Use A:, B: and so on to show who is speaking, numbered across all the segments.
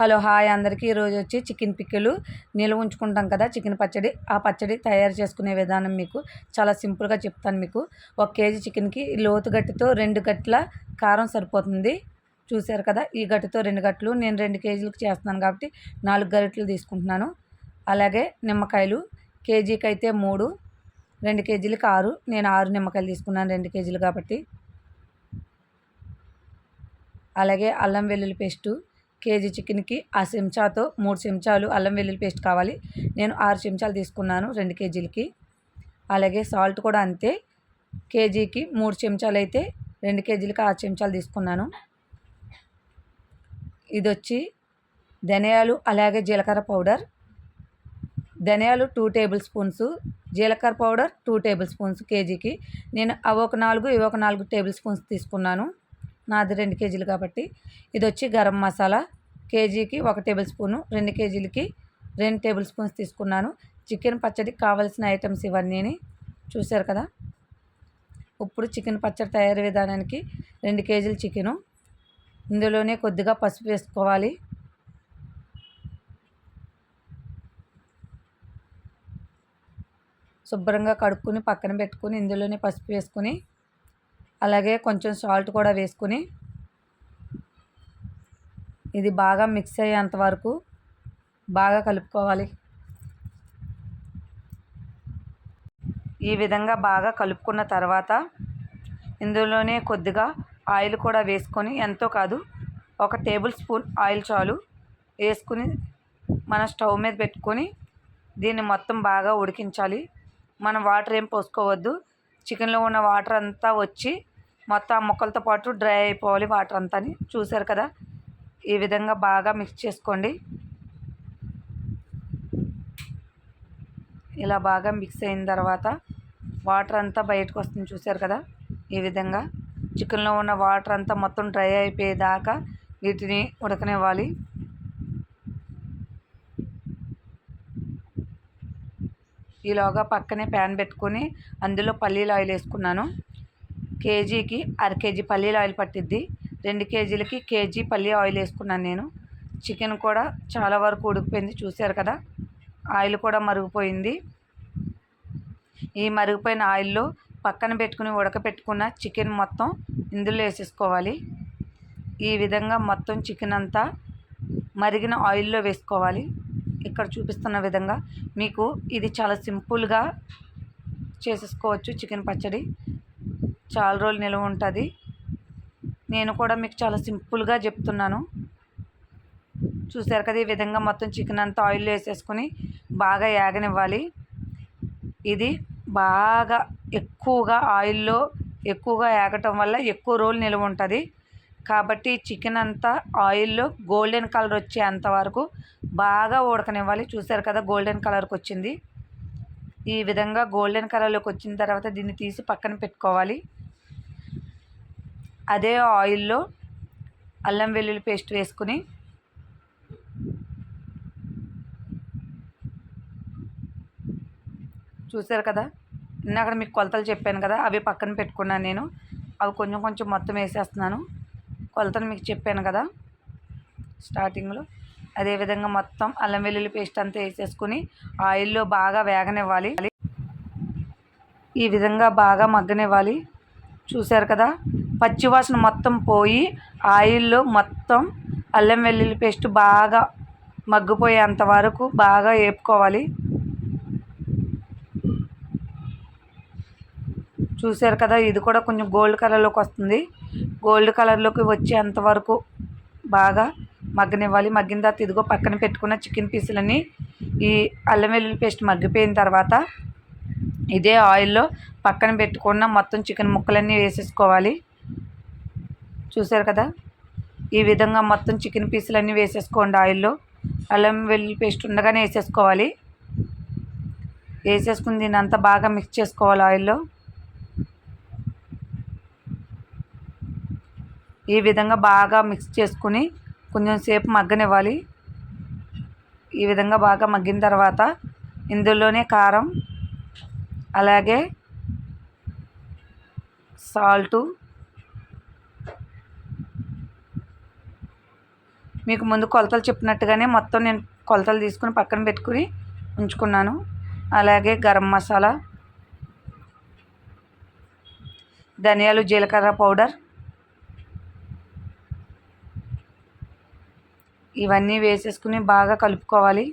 A: Hello hi అందరికీ. ఈరోజు వచ్చి చికెన్ పిక్కలు. నిల్వ ఉంచుకుంటాం కదా చికెన్ పచ్చడి. ఆ పచ్చడి తయారు చేసుకునే విధానం మీకు చాలా సింపుల్గా చెప్తాను మీకు. ఒక కేజీ చికెన్కి లోతు గట్టితో రెండు గట్ల కారం సరిపోతుంది. చూశారు కదా ఈ గట్టితో రెండు గట్లు నేను రెండు కేజీలకు చేస్తున్నాను కాబట్టి నాలుగు గరిటెలు తీసుకుంటున్నాను. అలాగే నిమ్మకాయలు కేజీకి అయితే మూడు రెండు కేజీలకు ఆరు. నేను ఆరు నిమ్మకాయలు తీసుకున్నాను రెండు కేజీలు కాబట్టి. అలాగే అల్లం వెల్లుల్లి పేస్టు కేజీ చికెన్కి ఆ చెంచాతో మూడు చెంచాలు అల్లం వెల్లుల్లి పేస్ట్ కావాలి. నేను ఆరు చెంచాలు తీసుకున్నాను రెండు కేజీలకి. అలాగే సాల్ట్ కూడా అంతే. కేజీకి మూడు చెంచాలు అయితే రెండు కేజీలకి ఆరు చెంచాలు తీసుకున్నాను. ఇది వచ్చి ధనియాలు అలాగే జీలకర్ర పౌడర్. ధనియాలు టూ టేబుల్ స్పూన్స్ జీలకర్ర పౌడర్ టూ టేబుల్ స్పూన్స్ కేజీకి. నేను అవి ఒక నాలుగు ఇవి ఒక నాలుగు టేబుల్ స్పూన్స్ తీసుకున్నాను. నాది రెండు కేజీలు కాబట్టి ఇది వచ్చి గరం మసాలా కేజీకి ఒక టేబుల్ స్పూను రెండు కేజీలకి రెండు టేబుల్ స్పూన్స్ తీసుకున్నాను. చికెన్ పచ్చడికి కావాల్సిన ఐటమ్స్ ఇవన్నీ చూశారు కదా? ఇప్పుడు చికెన్ పచ్చడి తయారీ విధానానికి రెండు కేజీలు చికెను. ఇందులోనే కొద్దిగా పసుపు వేసుకోవాలి. శుభ్రంగా కడుక్కొని పక్కన పెట్టుకుని ఇందులోనే పసుపు వేసుకుని అలాగే కొంచెం సాల్ట్ కూడా వేసుకుని ఇది బాగా మిక్స్ అయ్యేంత వరకు బాగా కలుపుకోవాలి. ఈ విధంగా బాగా కలుపుకున్న తర్వాత ఇందులోనే కొద్దిగా ఆయిల్ కూడా వేసుకొని ఎంతో కాదు ఒక టేబుల్ స్పూన్ ఆయిల్ చాలు వేసుకుని మన స్టవ్ మీద పెట్టుకొని దీన్ని మొత్తం బాగా ఉడికించాలి. మనం వాటర్ ఏం పోసుకోవద్దు. చికెన్లో ఉన్న వాటర్ అంతా వచ్చి మొత్తం ఆ ముక్కలతో పాటు డ్రై అయిపోవాలి వాటర్ అంతా చూసారు కదా? ఈ విధంగా బాగా మిక్స్ చేసుకోండి. ఇలా బాగా మిక్స్ అయిన తర్వాత వాటర్ అంతా బయటకు వస్తుంది చూసారు కదా? ఈ విధంగా చికెన్లో ఉన్న వాటర్ అంతా మొత్తం డ్రై అయిపోయేదాకా వీటిని ఉడకనివ్వాలి. ఈలోగా పక్కనే ప్యాన్ పెట్టుకొని అందులో పల్లీలు ఆయిల్ వేసుకున్నాను. కేజీకి అర కేజీ పల్లీలు ఆయిల్ పట్టిద్ది. రెండు కేజీలకి కేజీ పల్లీ ఆయిల్ వేసుకున్నాను నేను. చికెన్ కూడా చాలా వరకు ఉడికిపోయింది చూశారు కదా? ఆయిల్ కూడా మరిగిపోయింది. ఈ మరిగిపోయిన ఆయిల్లో పక్కన పెట్టుకుని ఉడకపెట్టుకున్న చికెన్ మొత్తం ఇందులో వేసేసుకోవాలి. ఈ విధంగా మొత్తం చికెన్ అంతా మరిగిన ఆయిల్లో వేసుకోవాలి. ఇక్కడ చూపిస్తున్న విధంగా మీకు ఇది చాలా సింపుల్గా చేసేసుకోవచ్చు చికెన్ పచ్చడి. చాలా రోజులు నిల్వ ఉంటుంది. నేను కూడా మీకు చాలా సింపుల్గా చెప్తున్నాను. చూసారు కదా ఈ విధంగా మొత్తం చికెన్ అంతా ఆయిల్ వేసేసుకొని బాగా యాగనివ్వాలి ఇది బాగా ఎక్కువగా ఆయిల్లో ఎక్కువగా యాగటం వల్ల ఎక్కువ రోజులు నిల్వ ఉంటుంది. కాబట్టి చికెన్ అంతా ఆయిల్లో గోల్డెన్ కలర్ వచ్చేంత వరకు బాగా ఉడకనివ్వాలి. చూసారు కదా గోల్డెన్ కలర్కి వచ్చింది. ఈ విధంగా గోల్డెన్ కలర్లోకి వచ్చిన తర్వాత దీన్ని తీసి పక్కన పెట్టుకోవాలి. అదే ఆయిల్లో అల్లం వెల్లుల్లి పేస్ట్ వేసుకుని చూసారు కదా? ఇందాక మీకు కొలతలు చెప్పాను కదా అవి పక్కన పెట్టుకున్నాను నేను. అవి కొంచెం కొంచెం మొత్తం వేసేస్తున్నాను. కొలతలు మీకు చెప్పాను కదా స్టార్టింగ్లో. అదేవిధంగా మొత్తం అల్లం వెల్లుల్లి పేస్ట్ అంతా వేసేసుకుని ఆయిల్లో బాగా వేగనివ్వాలి. ఈ విధంగా బాగా మగ్గనివ్వాలి. చూశారు కదా? పచ్చివాసన మొత్తం పోయి ఆయిల్లో మొత్తం అల్లం వెల్లుల్లి పేస్ట్ బాగా మగ్గిపోయేంత వరకు బాగా వేపుకోవాలి చూశారు కదా ఇది కూడా కొంచెం గోల్డ్ కలర్లోకి వస్తుంది. గోల్డ్ కలర్లోకి వచ్చేంత వరకు బాగా మగ్గనివ్వాలి. మగ్గిన తర్వాత ఇదిగో పక్కన పెట్టుకున్న చికెన్ పీసులని ఈ అల్లం వెల్లుల్లి పేస్ట్ మగ్గిపోయిన తర్వాత ఇదే ఆయిల్లో పక్కన పెట్టుకున్న మొత్తం చికెన్ ముక్కలన్నీ వేసేసుకోవాలి. చూసారు కదా? ఈ విధంగా మొత్తం చికెన్ పీసులన్నీ వేసేసుకోండి ఆయిల్లో. అల్లం వెల్లుల్లి పేస్ట్ ఉండగానే వేసేసుకోవాలి. వేసేసుకుని దీన్ని అంతా బాగా మిక్స్ చేసుకోవాలి ఆయిల్లో. ఈ విధంగా బాగా మిక్స్ చేసుకుని కొంచెం సేపు మగ్గనివ్వాలి. ఈ విధంగా బాగా మగ్గిన తర్వాత ఇందులోనే కారం అలాగే సాల్టు మీకు ముందు కొలతలు చెప్పినట్టుగానే మొత్తం నేను కొలతలు తీసుకుని పక్కన పెట్టుకుని ఉంచుకున్నాను. అలాగే గరం మసాలా ధనియాలు జీలకర్ర పౌడర్ ఇవన్నీ వేసేసుకుని బాగా కలుపుకోవాలి.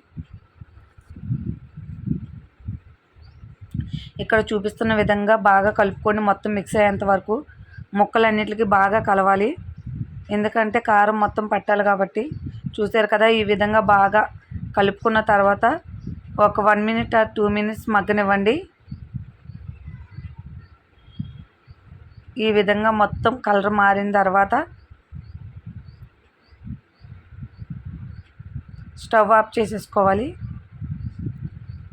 A: ఇక్కడ చూపిస్తున్న విధంగా బాగా కలుపుకొని మొత్తం మిక్స్ అయ్యేంత వరకు ముక్కలన్నిటికీ బాగా కలవాలి. ఎందుకంటే కారం మొత్తం పట్టాలి కాబట్టి. చూసారు కదా ఈ విధంగా బాగా కలుపుకున్న తర్వాత ఒక one minute or two minutes మగ్గనివ్వండి. ఈ విధంగా మొత్తం కలర్ మారిన తర్వాత స్టవ్ ఆఫ్ చేసేసుకోవాలి.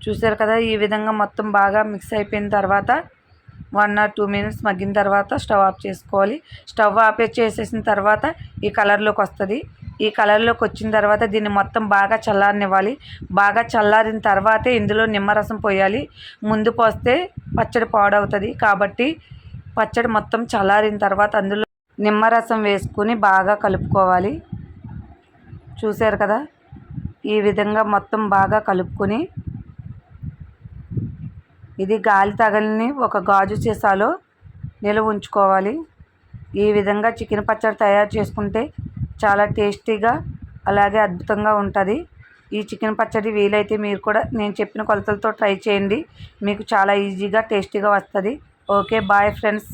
A: చూసారు కదా ఈ విధంగా మొత్తం బాగా మిక్స్ అయిపోయిన తర్వాత వన్ ఆర్ టూ మినిట్స్ మగ్గిన తర్వాత స్టవ్ ఆఫ్ చేసుకోవాలి. స్టవ్ ఆఫ్ చేసేసిన తర్వాత ఈ కలర్లోకి వస్తుంది. ఈ కలర్లోకి వచ్చిన తర్వాత దీన్ని మొత్తం బాగా చల్లారనివ్వాలి. బాగా చల్లారిన తర్వాతే ఇందులో నిమ్మరసం పోయాలి. ముందు పోస్తే పచ్చడి పాడవుతుంది కాబట్టి పచ్చడి మొత్తం చల్లారిన తర్వాత అందులో నిమ్మరసం వేసుకుని బాగా కలుపుకోవాలి. చూశారు కదా? ఈ విధంగా మొత్తం బాగా కలుపుకొని ఇది గాలి తగలని ఒక గాజు సీసాలో నిల్వ ఉంచుకోవాలి. ఈ విధంగా చికెన్ పచ్చడి తయారు చేసుకుంటే చాలా టేస్టీగా అలాగే అద్భుతంగా ఉంటుంది. ఈ చికెన్ పచ్చడి వీలైతే మీరు కూడా నేను చెప్పిన కొలతలతో ట్రై చేయండి. మీకు చాలా ఈజీగా టేస్టీగా వస్తుంది. Okay bye friends.